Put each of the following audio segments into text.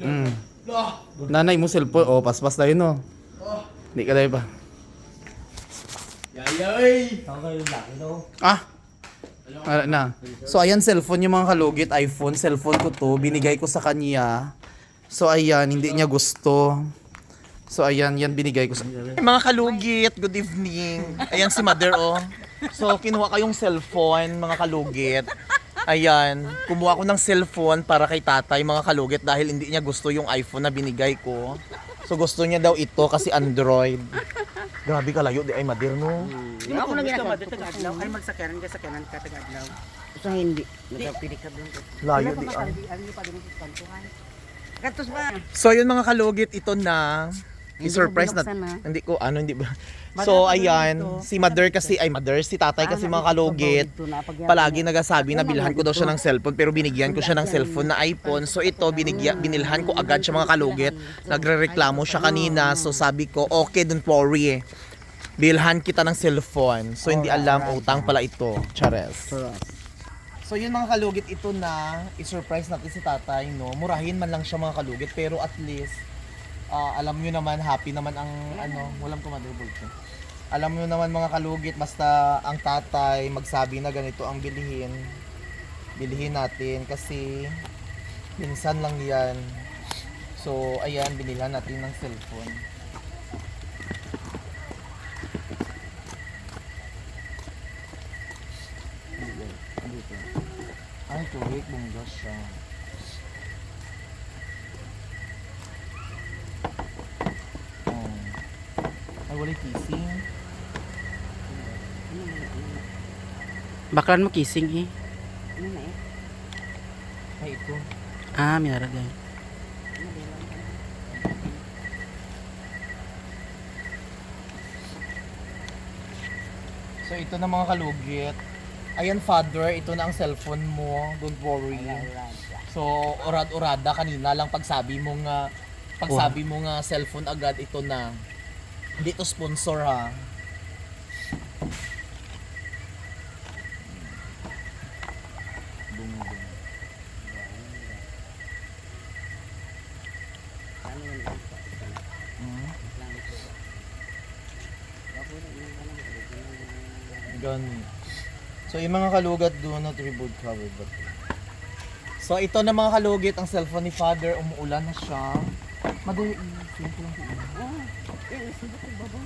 Mm. Nanay mo cellphone. Oh, paspas tayo no. Hindi ka tayo pa. Yayay! Ah! Wala na. So ayan cellphone yung mga kalugit, iPhone, cellphone ko to, binigay ko sa kanya. So ayan, hindi niya gusto. So ayan, yan binigay ko sa Mga kalugit, good evening. Ayan si Mother oh. So kinuha kayong cellphone, mga kalugit. Ayan, kumuha ko ng cellphone para kay tatay, mga kalugit, dahil hindi niya gusto yung iPhone na binigay ko. So gusto niya daw ito kasi Android. Grabe ka layo, di ay Mother no. Di mo ako nang ginagawa. Taga-adlaw. Ay, magsakaran ka sakaran ka taga-adlaw. Sa hindi. Nagpili ka doon. Layo di ah. Ano? So yun mga kalugit, ito na. I-surprise na. ha? Hindi ko, ano, hindi ba? So ayan, si mother kasi, ay mother, si tatay kasi mga kalugit. Palagi nagasabi na bilhan ko daw siya ng cellphone pero binigyan ko siya ng cellphone na iPhone. So ito, binigyan, binilhan ko agad siya mga kalugit. Nagre-reklamo siya kanina. So sabi ko, okay, don't worry eh. Bilhan kita ng cellphone. So hindi alam, utang pala ito. Chares. So yun mga kalugit, ito na, i-surprise natin si tatay, no? Murahin man lang siya mga kalugit, pero at least, ah, alam nyo naman, happy naman ang, ano, walang kumadribol ko. Alam nyo naman mga kalugit, basta ang tatay magsabi na ganito ang bilihin, bilihin natin kasi minsan lang yan. So, ayan, binilhan natin ng cellphone. Ay, tuwik, bumunggas siya. Ay, wala kissing. Bakalan mo kissing eh. Ano na eh? Ay, ito. Ah, minaragay. So, ito na mga kalugit. Ayan, father, ito na ang cellphone mo. Don't worry. So, urad-urada kanina lang pagsabi mo nga pagsabi mo nga cellphone agad ito na. Hindi sponsor ha. Bung, bung. Hmm? Gani. So, yung mga kalugat do not reboot cover but So, ito na mga kalugit, ang cellphone ni father, umuulan na siya. Madali, simple lang siya. Eh, nasibot ko ba ba?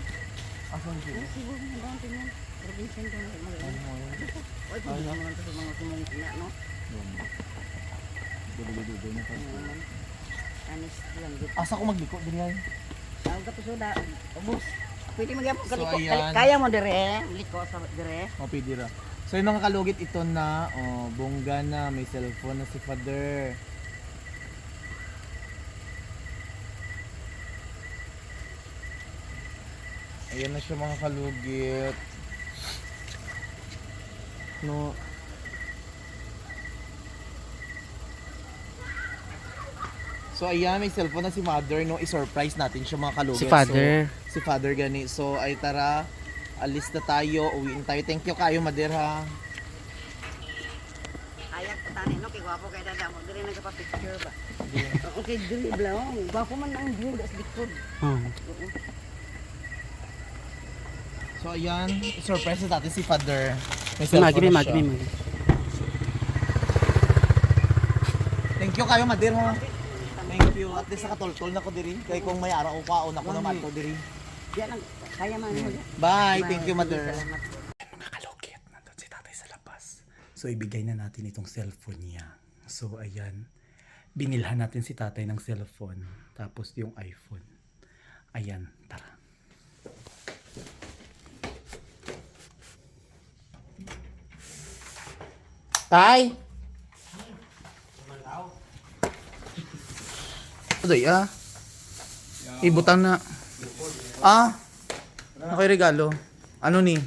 Asan siya? Nasibot mo ba ang tingnan? Provincial ka na mga mo? Oy, pwede naman ito sa mga sumungkina, no? Dulo-dulo na Ano naman? Honest lang. Asa ko magliko, Diriay? Tawag ka pa suda. Ubus. Pwede magyapon ka liko. Kaya mo dire, liko sa dire. O, pwede ra. So, yung mga kalugit, ito na, oh, bongga na, may cellphone na si father. Ayan na siya mga kalugit. No. So ayan, may cellphone na si mother, no? I-surprise natin siya mga kalugit. Si father. So, si father gani. So ay tara, alis na tayo, uwiin tayo. Thank you kayo, mother ha. Ayat ka tani, no? Kay gwapo kay dada mo. Dire nagpa-picture ba? Okay, dire blawong. Gwapo man ang view das likod. Hmm. So ayan, surprise na natin si father. May cellphone na magi, siya. magi. Thank you kayo, mother ha. Thank you. At least nakatultol na ko diri. Kaya kung may araw ko, una ko naman to diri. Diyan ang kaya man mo. Bye. Thank you, mother. Salamat. mga kalugit, nandun si tatay sa labas. So, ibigay na natin itong cellphone niya. So, ayan. Binilhan natin si tatay ng cellphone. Tapos yung iPhone. Ayan, tara. Tay! Aday ah. Ibutan na. Ah! Okay regalo. Ano ni?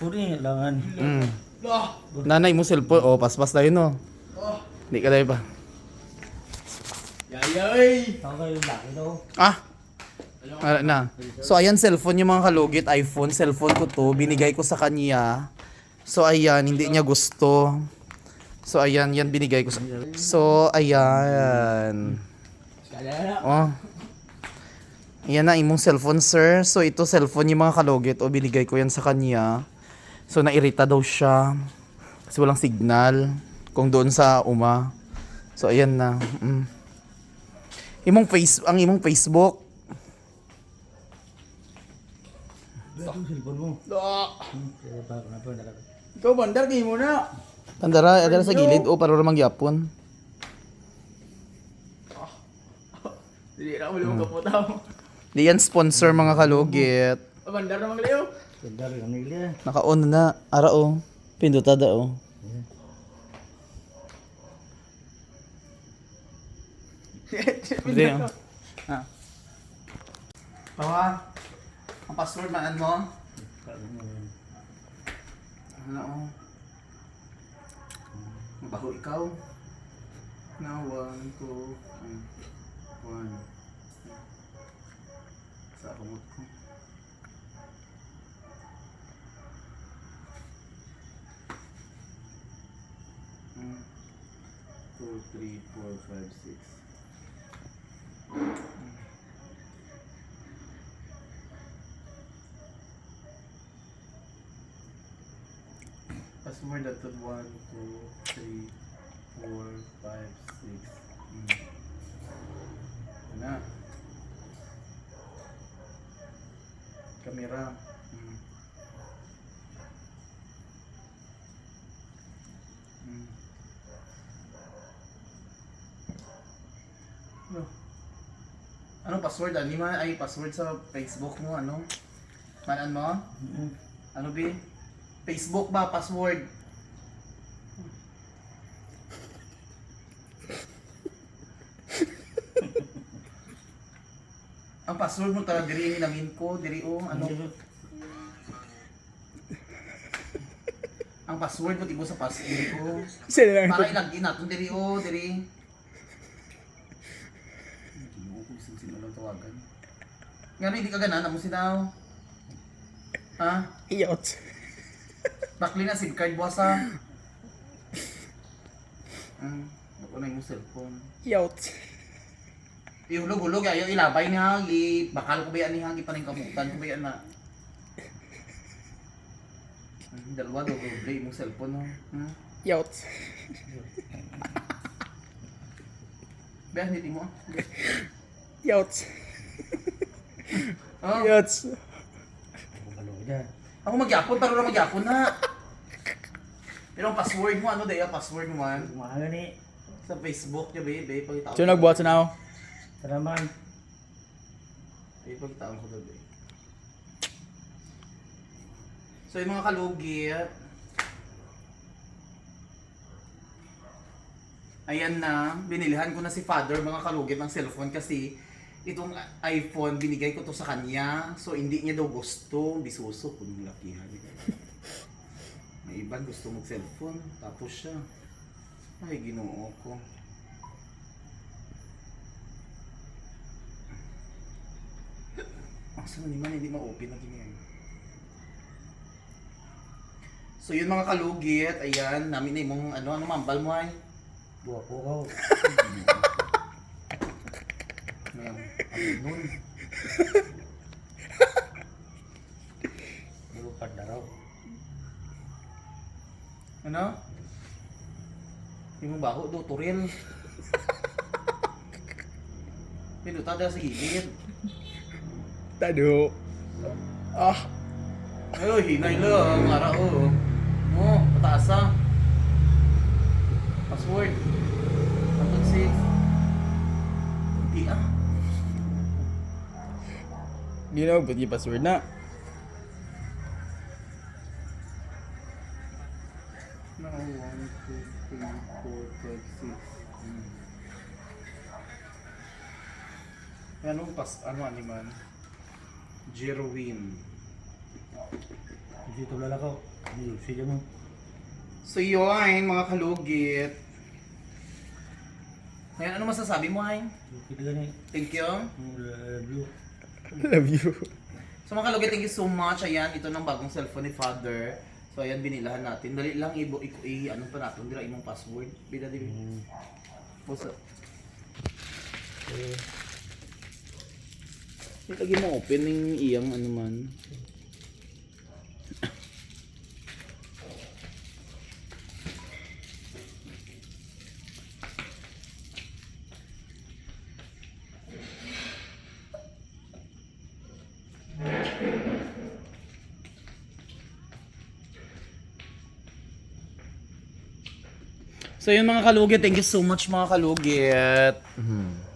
Puri, langan. Mm. Nanay mo cellphone. Oh, paspas tayo no. Hindi ka tayo pa. Yayay! Ah! Wala na. So ayan cellphone yung mga kalugit, iPhone, cellphone ko to, binigay ko sa kanya. So ayan, hindi niya gusto. So ayan, yan binigay ko sa So ayan. Oh. Yan na imong cellphone, sir. So, ito cellphone yung mga kalugit. O, binigay ko yan sa kanya. So, nairita daw siya. Kasi walang signal. Kung doon sa uma. So, ayan na. Mm. Imong face, ang imong Facebook. Itong cellphone mo. Hmm, Na. Ikaw, bandar, kayo mo na. Tandara, adara sa gilid. O, para ramang yapon. Hindi na ako malawag ka po tao. Di yan sponsor mga kalugit. Bandar naman kayo. Ganda rin ang nila. Naka-on na. Ara o. Pindutada o. Hindi o. Ah. Pawa. Ang password maan mo? Ano o? Mabaho ikaw? Na one, two, one. Sa kamot ko. Mm. Two, three, four, five, six. Password at one, two, three, four, five, six. Mm. Ano? Kamera. Mm. Mm. Ano? Ano password? Ano ay password sa Facebook mo? Ano? Manan mo? Ano bi? Facebook ba password? Ang password mo talaga diri hinamin ko, diri o ano? Ang password mo tibo sa pass diri o. Sila lang. Para ilagin natin diri o, diri. Ko sino lang tawagan. Nga hindi ka ganan, mo sinaw. Ha? Iyot. Bakli na SIM card boss ha. Hmm, ako na yung cellphone. Iyot. Ihulog-hulog ayo ilabay niya, i bakal ko ba yan niya, ipaning kamutan ko ba yan na. Hmm, dalawa do doble yung cellphone no. Hmm. Iyot. Ba hindi mo. Iyot. Oh, Iyot. Bukalo dyan. Ako magyapon pero na magyapon na. Pero ang password mo ano daya password mo man Umaga ni. sa Facebook niya baby, pagkita So, nagbuhat sa now. Salaman. Ay, pagtaon ko doon eh. So yung mga kalugit, ayan na, binilihan ko na si father mga kalugit ng cellphone kasi itong iPhone, binigay ko to sa kanya. So hindi niya daw gusto, bisuso kung yung lakihan. May iban gusto mag cellphone, tapos siya. Ay, ginoo ko. Asa man man hindi ma-open na ganyan. So yun mga kalugit, ayan, namin na yung ano, ano mambal mo ay. Buwa po ka. Ngayon, ano nun? Lupad na raw. Ano? Yung baho do, turil. Pinuta dahil sa gilid. Tado. Ah. Ay, hinay lang, ara o. Oh, pataas ah. Password. Di na, ba't yung password na? No, one, two, three, four, five, six. Hmm. Anong pas, ano animan? Jerwin. Dito lalakaw. Hindi, sila mo. So yun, mga kalugit. Ngayon, ano masasabi mo, Hain? Kita gani. Thank you. Blue. Love you. So mga kalugit, thank you so much. Ayan, ito ng bagong cellphone ni Father. So ayan, binilahan natin. Dali lang, ibo, i, i, ano pa natin, dira imong password. Bida di. Puso. Lagi mo open yung iyang ano man. So yun mga kalugit, thank you so much mga kalugit. Mhm.